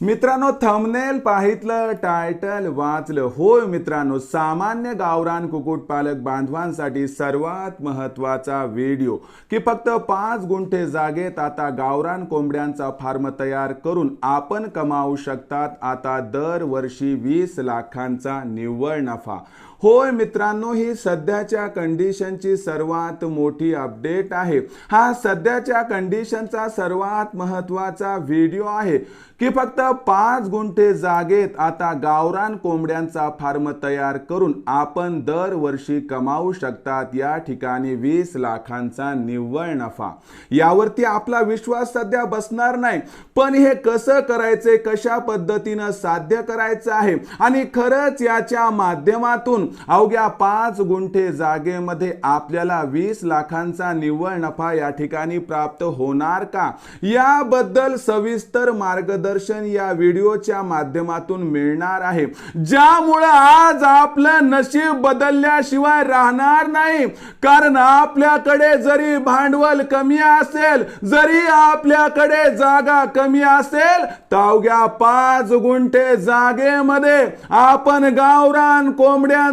मित्रांनो thumbnail पाहितलं title वाचलं. होय मित्रांनो सामान्य गावरान कुक्कुटपालक बांधवांसाठी सर्वात महत्त्वाचा व्हिडिओ की फक्त पाच गुंठे जागेत आता गावरान कोंबड्यांचा फार्म तयार करून आपण कमावू शकतात आता दरवर्षी वीस लाखांचा निव्वळ नफा. होय मित्रांनो ही सध्याच्या कंडिशनची सर्वात मोठी अपडेट आहे. हा सध्याच्या कंडिशनचा सर्वात महत्त्वाचा व्हिडिओ आहे की फक्त पाच गुंठे जागेत आता गावरान कोंबड्यांचा फार्म तयार करून आपण दरवर्षी कमावू शकतात. या ठिकाणी वीस लाखांचा निव्वळ नफा. यावरती आपला विश्वास सध्या बसणार नाही. पण हे कसं करायचे कशा पद्धतीनं साध्य करायचं आहे? आणि खरंच याच्या माध्यमातून अवघ्या पाच गुंठे जागेमध्ये आपल्याला वीस लाखांचा निव्वळ नफा या ठिकाणी प्राप्त होणार का? याबद्दल सविस्तर मार्गदर्शन या व्हिडिओच्या माध्यमातून मिळणार आहे. ज्यामुळं आज आपलं नशीब बदलल्याशिवाय राहणार नाही. कारण आपल्याकडे जरी भांडवल कमी असेल जरी आपल्याकडे जागा कमी असेल तर अवघ्या पाच गुंठे जागेमध्ये आपण गावरान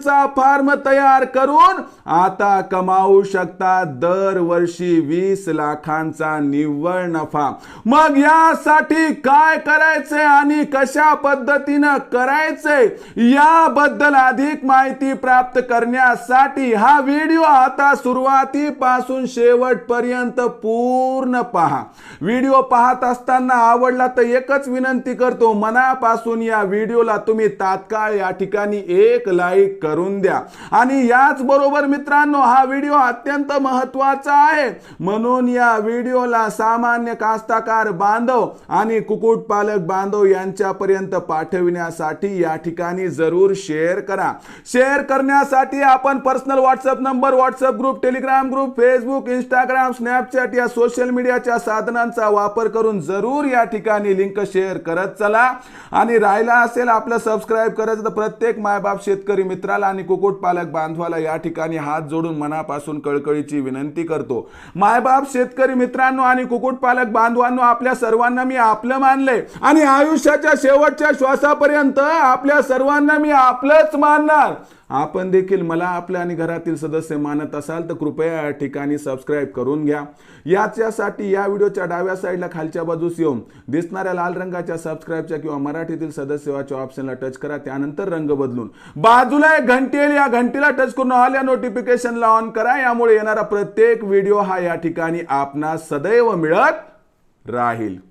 कोंबड्यांचा फार्म तयार करून आता कमावू शकता दरवर्षी वीस लाखांचा निव्वळ नफा. मग यासाठी काय करायचंय आणि कशा पद्धतीनं करायचे? याबद्दल अधिक माहिती प्राप्त करण्यासाठी हा व्हिडिओ आता सुरुवातीपासून शेवटपर्यंत पूर्ण पहा. व्हिडिओ पाहत असताना आवडला तर एकच विनंती करतो मनापासून या व्हिडिओला तुम्ही तात्काळ या ठिकाणी एक लाईक करून द्या. आणि याच बरोबर मित्रांनो हा व्हिडिओ अत्यंत महत्त्वाचा आहे. म्हणून या व्हिडिओला सामान्य कास्ताकार बांधव आणि कुक्कुट पालक बांधव यांच्यापर्यंत पाठविण्यासाठी या ठिकाणी जरूर शेअर करा. शेअर करण्यासाठी आपण personal WhatsApp number WhatsApp group Telegram group Facebook Instagram Snapchat या सोशल मीडियाच्या साधनांचा वापर करून जरूर या ठिकाणी लिंक शेअर करत चला. आणि राहिला असेल आपलं सबस्क्राईब करायचं तर प्रत्येक मायबाप शेतकरी मित्राला आणि कुक्कुटपालक बांधवाला या ठिकाणी हात जोडून मनापासून कळकळीची विनंती करतो. मायबाप शेतकरी मित्रांनो आणि कुक्कुट पालक बांधवांनो आपल्या सर्वांना मी आपलं मानलंय आणि आयुष्याच्या शेवटच्या श्वासापर्यंत आपल्या सर्वांना मी आपलंच मानणार. आपण देखील मला आपल्या आणि घरातील सदस्य मानत असाल तर कृपया या ठिकाणी सबस्क्राईब करून घ्या. याच्यासाठी या व्हिडिओच्या डाव्या साईडला खालच्या बाजूस येऊन दिसणाऱ्या लाल रंगाच्या सबस्क्राईबच्या किंवा मराठीतील सदस्यवाच्या ऑप्शनला टच करा. त्यानंतर रंग बदलून बाजूला एक घंटी या घंटीला टच करून ऑल या नोटिफिकेशनला ऑन करा. यामुळे येणारा प्रत्येक व्हिडिओ हा या ठिकाणी आपणास सदैव मिळत राहील.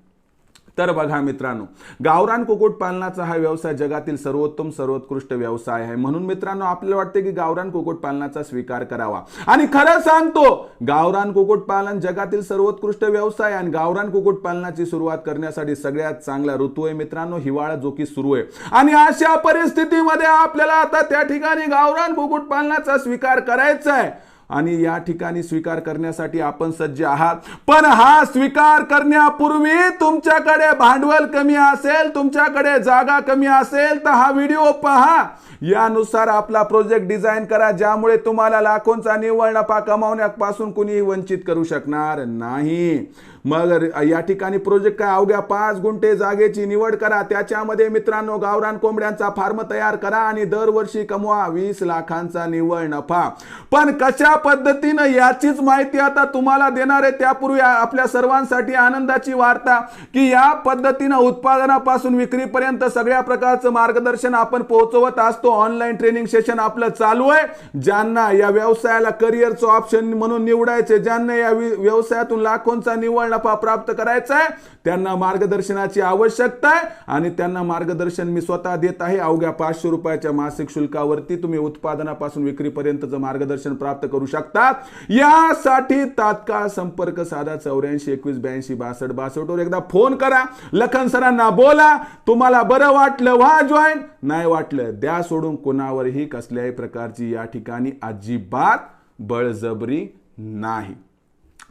तर बघा मित्रांनो गावरान कुक्कुट पालनाचा हा व्यवसाय जगातील सर्वोत्तम सर्वोत्कृष्ट व्यवसाय आहे. म्हणून मित्रांनो आपल्याला वाटते की गावरान कुक्कुट पालनाचा स्वीकार करावा. आणि खरं सांगतो गावरान कुक्कुट पालन जगातील सर्वोत्कृष्ट व्यवसाय आणि गावरान कुक्कुट पालनाची सुरुवात करण्यासाठी सगळ्यात चांगला ऋतू आहे मित्रांनो हिवाळा जो की सुरू आहे. आणि अशा परिस्थितीमध्ये आपल्याला आता त्या ठिकाणी गावरान कुक्कुट पालनाचा स्वीकार करायचा आहे. आणि या ठिकाणी स्वीकार करण्यासाठी आपण सज्ज आहात. पण हा स्वीकार करण्यापूर्वी तुमच्याकडे भांडवल कमी असेल तुमच्याकडे जागा कमी असेल तर हा व्हिडिओ पहा. यानुसार आपला प्रोजेक्ट डिझाईन करा ज्यामुळे तुम्हाला लाखोंचा निव्वळ नफा कमावण्यापासून कुणीही वंचित करू शकणार नाही. मग या ठिकाणी प्रोजेक्ट काय? अवघ्या पाच गुंठे जागेची निवड करा. त्याच्यामध्ये मित्रांनो गावरान कोंबड्यांचा फार्म तयार करा आणि दरवर्षी कमवा वीस लाखांचा निव्वळ नफा. पण कशा पद्धतीनं याचीच माहिती आता तुम्हाला देणार आहे त्यापूर्वी आपल्या सर्वांसाठी आनंदाची वार्ता की या पद्धतीनं उत्पादनापासून विक्रीपर्यंत सगळ्या प्रकारचं मार्गदर्शन आपण पोहोचवत असतो. ऑनलाईन ट्रेनिंग सेशन आपलं चालू आहे. ज्यांना या व्यवसायाला करिअरचं ऑप्शन म्हणून निवडायचे ज्यांना या व्यवसायातून लाखोंचा निव्वळ नफा प्राप्त करायचा आहे त्यांना मार्गदर्शनाची आवश्यकता आहे. आणि त्यांना मार्गदर्शन मी स्वतः देत आहे. अवघ्या पाचशे रुपयाच्या मासिक शुल्कावरती तुम्ही उत्पादनापासून विक्रीपर्यंतचं मार्गदर्शन प्राप्त करू शकतात यासाठी तात्काळ संपर्क साधा चौऱ्याऐंशी एकवीस ब्याऐंशी बासष्ट बासष्टवर एकदा फोन करा. लखन सरांना बोला. तुम्हाला बरं वाटलं व्हा जॉईन नाही वाटलं द्या सोडून कोणावरही कसल्याही प्रकारची या ठिकाणी अजिबात बळजबरी नाही.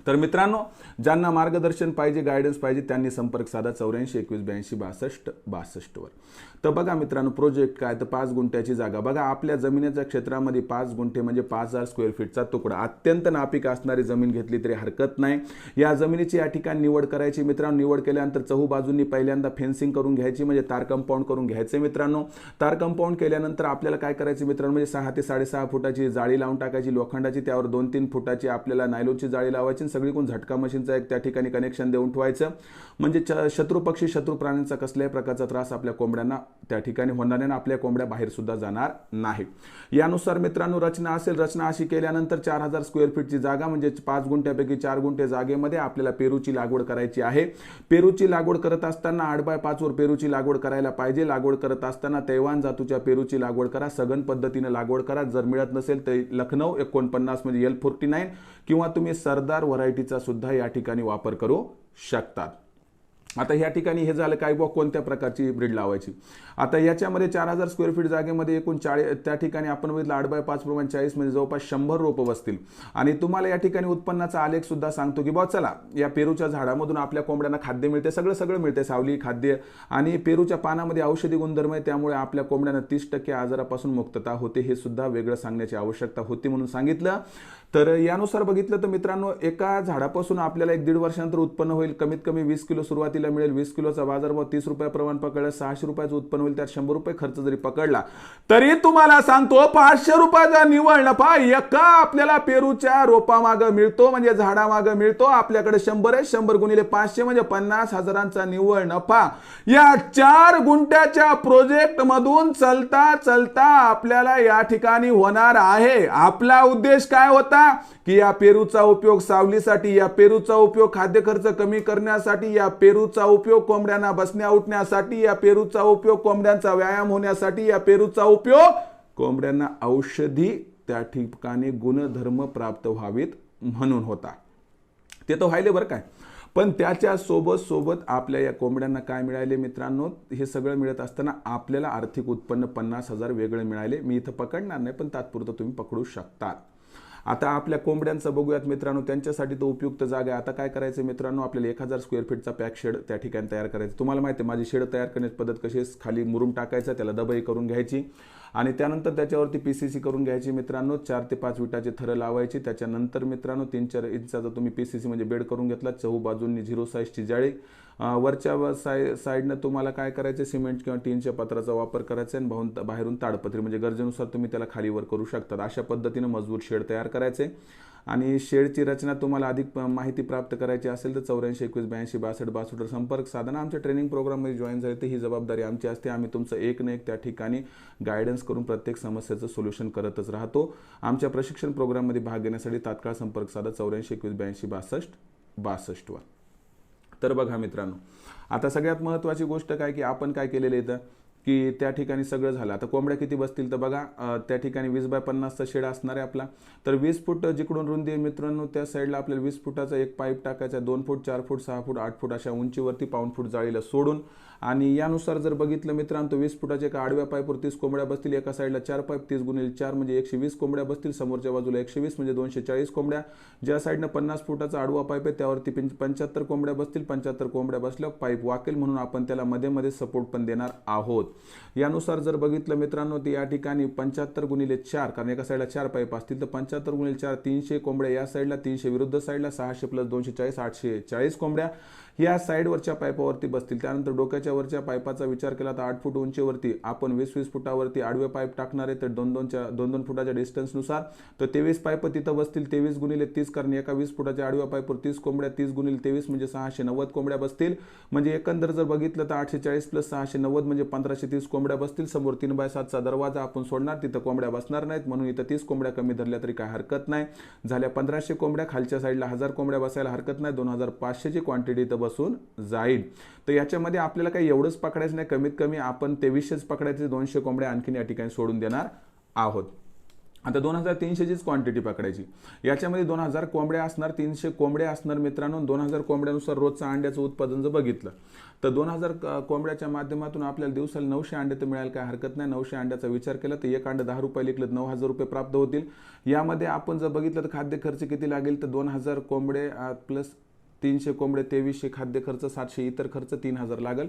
तर मित्रांनो ज्यांना मार्गदर्शन पाहिजे गायडन्स पाहिजे त्यांनी संपर्क साधा चौऱ्याऐंशी एकवीस ब्याऐंशी बासष्ट बासष्टवर तर बघा मित्रांनो प्रोजेक्ट काय? तर पाच गुंठ्याची जागा. बघा आपल्या जमिनीच्या क्षेत्रामध्ये पाच गुंठे म्हणजे पाच हजार स्क्वेअर फीटचा तुकडा. अत्यंत नापीक असणारी जमीन घेतली तरी हरकत नाही. या जमिनीची या ठिकाणी निवड करायची. मित्रांनो निवड केल्यानंतर चहू बाजूंनी पहिल्यांदा फेन्सिंग करून घ्यायची म्हणजे तार कंपाऊंड करून घ्यायचे मित्रांनो. तार कंपाऊंड केल्यानंतर आपल्याला काय करायचं मित्रांनो? म्हणजे सहा ते साडेसहा फुटाची जाळी लावून टाकायची. लोखंडाची त्यावर दोन तीन फुटाची आपल्याला नायलोनची जाळी लावायची. सगळीकडून झटका मशीनचा एक त्या ठिकाणी कनेक्शन देऊन ठेवायचं. म्हणजे च- शत्रू पक्षी शत्रू प्राण्यांचा कसल्याही प्रकारचा त्रास आपल्या कोंबड्यांना त्या ठिकाणी होणार नाही आपल्या कोंबड्या बाहेर सुद्धा जाणार नाही. यानुसार मित्रांनो रचना असेल रचना अशी केल्यानंतर चार हजार स्क्वेअर फीटची जागा म्हणजे पाच गुंठ्यापैकी चार गुंठे जागेमध्ये आपल्याला पेरूची लागवड करायची आहे. पेरूची लागवड करत असताना आठ बाय पाचवर पेरूची लागवड करायला पाहिजे. लागवड करत असताना तैवान जातूच्या पेरूची लागवड करा. सघन पद्धतीने लागवड करा. जर मिळत नसेल तर लखनौ एकोणपन्नास म्हणजे एल फोर्टी नाईन किंवा तुम्ही सरदार व्हरायटीचा सुद्धा या ठिकाणी वापर करू शकतात. आता या ठिकाणी हे झालं काय बुवा? कोणत्या प्रकारची ब्रीड लावायची? आता याच्यामध्ये चार हजार स्क्वेअर फीट जागेमध्ये एकूण चाळी त्या ठिकाणी आपण बघितलं आठ बाय पाच प्रमाणे चाळीस म्हणजे जवळपास शंभर रोपं बसतील. आणि तुम्हाला या ठिकाणी उत्पन्नाचा आलेख सुद्धा सांगतो की बुवा चला या पेरूच्या झाडामधून आपल्या कोंबड्यांना खाद्य मिळते सगळं सगळं मिळते सावली खाद्य. आणि पेरूच्या पानामध्ये औषधी गुणधर्म आहे त्यामुळे आपल्या कोंबड्यांना तीस टक्के आजारापासून मुक्तता होते हे सुद्धा वेगळं सांगण्याची आवश्यकता होती म्हणून सांगितलं. तर यानुसार बघितलं तर मित्रांनो एका झाडापासून आपल्याला एक दीड वर्षानंतर उत्पन्न होईल. कमीत कमी वीस किलो सुरुवातीला मिळेल. वीस किलोचा बाजारभाव तीस रुपयाप्रमाणे पकडला. सहाशे रुपयाचं उत्पन्न होईल. त्यात शंभर रुपये खर्च जरी पकडला तरी तुम्हाला सांगतो पाचशे रुपयाचा निवळ नफा एका आपल्याला पेरूच्या रोपामागं मिळतो म्हणजे झाडामागं मिळतो. आपल्याकडे शंभर आहे. शंभर गुणिले पाचशे म्हणजे पन्नास हजारांचा निव्वळ नफा. या चार गुंठ्याच्या प्रोजेक्ट मधून चलता चलता आपल्याला या ठिकाणी होणार आहे. आपला उद्देश काय होता? की या पेरूचा उपयोग सावलीसाठी या पेरूचा उपयोग खाद्य खर्च कमी करण्यासाठी या पेरूचा उपयोग कोंबड्यांना बसण्या उठण्यासाठी या पेरूचा उपयोग कोंबड्यांचा व्यायाम होण्यासाठी या पेरूचा उपयोग कोंबड्यांना औषधी त्या ठिकाणी गुणधर्म प्राप्त व्हावेत म्हणून होता. ते तर व्हायले बरं काय. पण त्याच्या सोबत सोबत आपल्या या कोंबड्यांना काय मिळाले मित्रांनो? हे सगळं मिळत असताना आपल्याला आर्थिक उत्पन्न पन्नास हजार वेगळं मिळाले. मी इथं पकडणार नाही पण तात्पुरतं तुम्ही पकडू शकतात आता आपल्या कोंबड्यांचं बघूयात मित्रांनो त्यांच्यासाठी तो उपयुक्त जागा आहे. आता काय करायचं मित्रांनो आपल्याला एक हजार स्क्वेअर फीटचा पॅक शेड त्या ठिकाणी तयार करायचं. तुम्हाला माहिती आहे माझी शेड तयार करण्याची पद्धत कशी खाली मुरुम टाकायचा त्याला दबाई करून घ्यायची आणि त्यानंतर त्याच्यावरती पी सी सी करून घ्यायची मित्रांनो. चार ते पाच विटाचे थरं लावायची. त्याच्यानंतर मित्रांनो तीन चार इंचाचा तुम्ही पी सी सी म्हणजे बेड करून घेतला. चहू बाजूंनी झिरो साईजची जाळी. वरच्या व साय साईडनं तुम्हाला काय करायचं सिमेंट किंवा टीनच्या पत्राचा वापर करायचा आहे आणि भाऊन बाहेरून ताडपत्री म्हणजे गरजेनुसार तुम्ही त्याला खालीवर करू शकतात. अशा पद्धतीनं मजबूत शेड तयार करायचे. आणि शेडची रचना तुम्हाला अधिक माहिती प्राप्त करायची असेल तर चौऱ्याऐंशी एकवीस ब्याऐंशी बासष्ट बासष्टवर संपर्क साधना. आमच्या ट्रेनिंग प्रोग्राममध्ये जॉईन झाले तर ही जबाबदारी आमची असते. आम्ही तुमचं एक ना एक त्या ठिकाणी गायडन्स करून प्रत्येक समस्येचं सोल्युशन करतच राहतो. आमच्या प्रशिक्षण प्रोग्राममध्ये भाग घेण्यासाठी तात्काळ संपर्क साधा. चौऱ्याऐंशी एकवीस ब्याऐंशी बासष्ट बासष्टवर. तर बघा मित्रांनो. आता सगळ्यात महत्त्वाची गोष्ट काय की आपण काय केलेलं येतं की त्या ठिकाणी सगळं झालं. आता कोंबड्या किती बसतील तर बघा त्या ठिकाणी वीस बाय पन्नासचा शेड असणार आहे आपला. तर वीस फूट जिकडून रुंदी आहे मित्रांनो त्या साईडला आपल्याला वीस फुटाचा एक पाईप टाकायचा दोन फूट चार फूट सहा फूट आठ फूट अशा उंचीवरती पाऊन फूट जाळीला सोडून. आणि यानुसार जर बघितलं मित्रांनो वीस फुटाच्या एका आडव्या पाईपवर तीस कोंबड्या बसतील. एका साईडला चार पाईप तीस गुणिले चार म्हणजे एकशे वीस कोंबड्या बसतील. समोरच्या बाजूला एकशे वीस म्हणजे दोनशे चाळीस कोंबड्या. ज्या साईडनं पन्नास फुटाचा आडवा पाईप आहे त्यावरती पंच- पंच्याहत्तर कोंबड्या बसतील. पंच्याहत्तर कोंबड्या बसल्या पाईप वाकेल म्हणून आपण त्याला मध्ये मध्ये सपोर्ट पण देणार आहोत. यानुसार जर बघितलं मित्रांनो ते या ठिकाणी पंच्याहत्तर गुणिले चार कारण एका साईडला चार पाईप असतील तर पंच्याहत्तर गुणिले चार तीनशे कोंबड्या या साईडला तीनशे विरुद्ध साईडला सहाशे प्लस दोनशे चाळीस आठशे चाळीस कोंबड्या. या साईडवरच्या पायपावरती बसतील. त्यानंतर डोक्याच्या वरच्या पायपाचा विचार केला तर आठ फूट उंचीवरती आपण वीस वीस फुटावरती आडवे पाईप टाकणार आहे. तर दोन दोनच्या दोन दोन फुटाच्या डिस्टन्सनुसार तर तेवीस पाईप तिथं बसतील. तेवीस गुणिले तीस कारण एका वीस फुटाच्या आडव्या पाईपवर तीस कोंबड्या तीस गुणिले तेवीस म्हणजे सहाशे नव्वद कोंबड्या बसतील. म्हणजे एकंदर जर बघितलं तर आठशे चाळीस प्लस सहाशे नव्वद म्हणजे पंधराशे तीस कोंबड्या बसतील. समोर तीन बाय सातचा दरवाजा आपण सोडणार. तिथं कोंबड्या बसणार नाहीत. म्हणून इथं तीस कोंबड्या कमी धरल्या तरी काय हरकत नाही. झाल्या पंधराशे कोंबड्या. खालच्या साईडला हजार कोंबड्या बसायला हरकत नाही. दोन हजार पाचशेची क्वांटिटी इथं बसून जाईल. तर याच्यामध्ये आपल्याला काही एवढंच पकडायचं नाही. कमीत कमी आपण तेवीसशेच पकडायचे दोनशे कोंबड्या आणखीन या ठिकाणी सोडून देणार आहोत. आता दोन हजार तीनशेचीच क्वांटिटी पकडायची. याच्यामध्ये दोन हजार कोंबड्या असणार तीनशे कोंबड्या असणार मित्रांनो. दोन हजार कोंबड्यानुसार रोजचं अंड्याचं उत्पादन जर बघितलं तर दोन हजार कोंबड्याच्या माध्यमातून आपल्याला दिवसाला नऊशे अंडे तर मिळायला काय हरकत नाही. नऊशे अंड्याचा विचार केला तर एक अंडे दहा रुपये लिखलं तर नऊ हजार रुपये प्राप्त होतील. यामध्ये आपण जर बघितलं तर खाद्य खर्च किती लागेल? तर दोन हजार कोंबडे प्लस तीनशे कोंबडे तेवीसशे खाद्य खर्च सातशे इतर खर्च तीन हजार लागेल.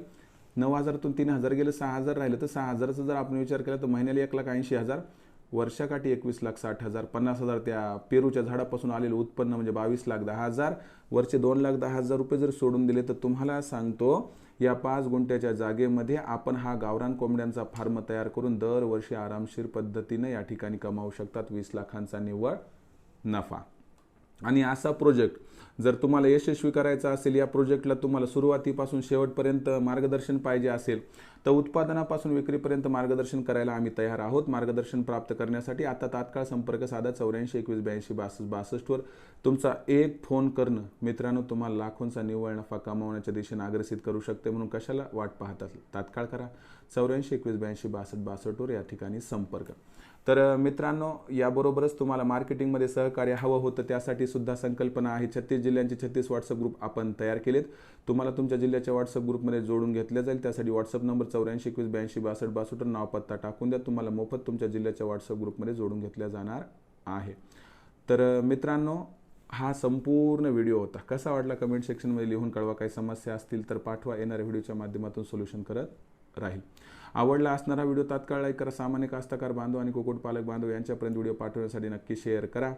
नऊ हजारातून तीन हजार गेलं सहा हजार राहिलं. तर सहा हजाराचा जर आपण विचार केला तर महिन्याला एक लाख ऐंशी हजार वर्षाकाठी एकवीस लाख साठ हजार पन्नास हजार त्या पेरूच्या झाडापासून आलेलं उत्पन्न म्हणजे बावीस लाख दहा हजार. वरचे दोन लाख दहा हजार रुपये जर सोडून दिले तर तुम्हाला सांगतो या पाच गुंठ्याच्या जागेमध्ये आपण हा गावरान कोंबड्यांचा फार्म तयार करून दरवर्षी आरामशीर पद्धतीनं या ठिकाणी कमावू शकतात. वीस लाखांचा निव्वळ नफा. आणि असा प्रोजेक्ट जर तुम्हाला यशस्वी करायचा असेल या प्रोजेक्टला तुम्हाला सुरुवातीपासून शेवटपर्यंत मार्गदर्शन पाहिजे असेल तर उत्पादनापासून विक्रीपर्यंत मार्गदर्शन करायला आम्ही तयार आहोत. मार्गदर्शन प्राप्त करण्यासाठी आता तात्काळ संपर्क साधा चौऱ्याऐंशी एकवीस ब्याऐंशी बासष्ट बासष्टवर तुमचा एक फोन करणं मित्रांनो तुम्हाला लाखोंचा निव्वळ नफा कमावण्याच्या दिशेने अग्रसित करू शकते म्हणून कशाला वाट पाहतात तात्काळ करा. चौऱ्याऐंशी एकवीस ब्याऐंशी बासष्ट बासष्टवर या ठिकाणी संपर्क. तर मित्रांनो याबरोबरच तुम्हाला मार्केटिंगमध्ये सहकार्य हवं होतं त्यासाठी सुद्धा संकल्पना आहे. छत्तीस जिल्ह्यांचे छत्तीस व्हॉट्सअप ग्रुप आपण तयार केलेत. तुम्हाला तुमच्या जिल्ह्याच्या व्हॉट्सअप ग्रुपमध्ये जोडून घेतलं जाईल. त्यासाठी व्हॉट्सअप नंबर चौऱ्याऐंशी एकवीस ब्याऐंशी बासष्ट बासष्ट नाव पत्ता टाकून द्या. तुम्हाला मोफत तुमच्या जिल्ह्याच्या व्हॉट्सअप ग्रुपमध्ये जोडून घेतल्या जाणार आहे. तर मित्रांनो हा संपूर्ण व्हिडिओ होता. कसा वाटला कमेंट सेक्शनमध्ये लिहून कळवा. काही समस्या असतील तर पाठवा. येणाऱ्या व्हिडिओच्या माध्यमातून सोल्युशन करत राहील. आवडला असणारा व्हिडिओ तात्काळ लाईक करा. सामान्य कास्तकार बांधव आणि कुक्कुटपालक बांधव यांच्यापर्यंत व्हिडिओ पाठवण्यासाठी नक्की शेअर करा.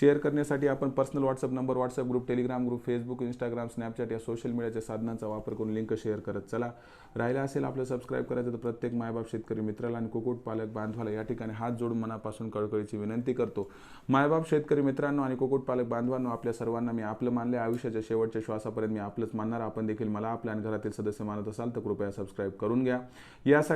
शेअर करण्यासाठी आपण personal WhatsApp number WhatsApp group Telegram group Facebook Instagram Snapchat या सोशल मीडियाच्या साधनांचा वापर करून लिंक शेअर करत चला. राहिला असेल आपलं सबस्क्राईब करायचं तर प्रत्येक मायबाप शेतकरी मित्राला आणि कुक्कुटपालक बांधवाला या ठिकाणी हात जोडून मनापासून कळकळीची विनंती करतो. मायबाप शेतकरी मित्रांनो आणि कुक्कुटपालक बांधवांनो आपल्या सर्वांना मी आपलं मानले आयुष्याच्या शेवटच्या श्वासापर्यंत मी आपलंच मानणार. आपण देखील मला आपल्या घरातील सदस्य मानत असाल तर कृपया सबस्क्राईब करून घ्या. यासाठी